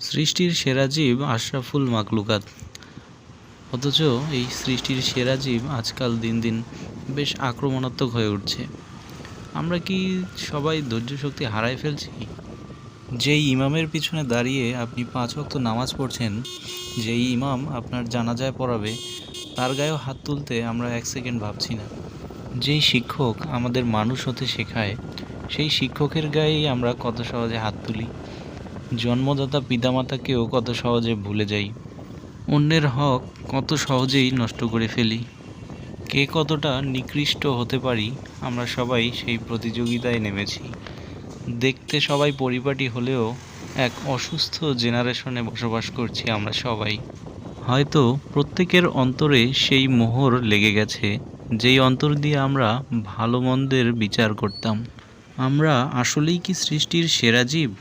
সৃষ্টির সেরা জীব আশরাফুল মাকলুকাত। অথচ এই সৃষ্টির সেরা জীব আজকাল দিন দিন বেশ আক্রমণাত্মক হয়ে উঠছে। আমরা কি সবাই ধৈর্য শক্তি হারায় ফেলছি? যেই ইমামের পিছনে দাঁড়িয়ে আপনি পাঁচ ওয়াক্ত নামাজ পড়ছেন, যেই ইমাম আপনার জানাজায় পড়াবে, তার গায়েও হাত তুলতে আমরা এক সেকেন্ড ভাবছি না। যেই শিক্ষক আমাদের মানুষ হতে শেখায়, সেই শিক্ষকের গায়েই আমরা কত সহজে হাত তুলি। জন্মদাতা পিতামাতাকেও কত সহজে ভুলে যাই। অন্যের হক কত সহজেই নষ্ট করে ফেলি। কে কতটা নিকৃষ্ট হতে পারি, আমরা সবাই সেই প্রতিযোগিতায় নেমেছি। দেখতে সবাই পরিপাটি হলেও এক অসুস্থ জেনারেশনে বসবাস করছি আমরা সবাই। হয়তো প্রত্যেকের অন্তরে সেই মোহর লেগে গেছে, যেই অন্তর দিয়ে আমরা ভালো মন্দের বিচার করতাম। আমরা আসলেই কি সৃষ্টির সেরা জীব?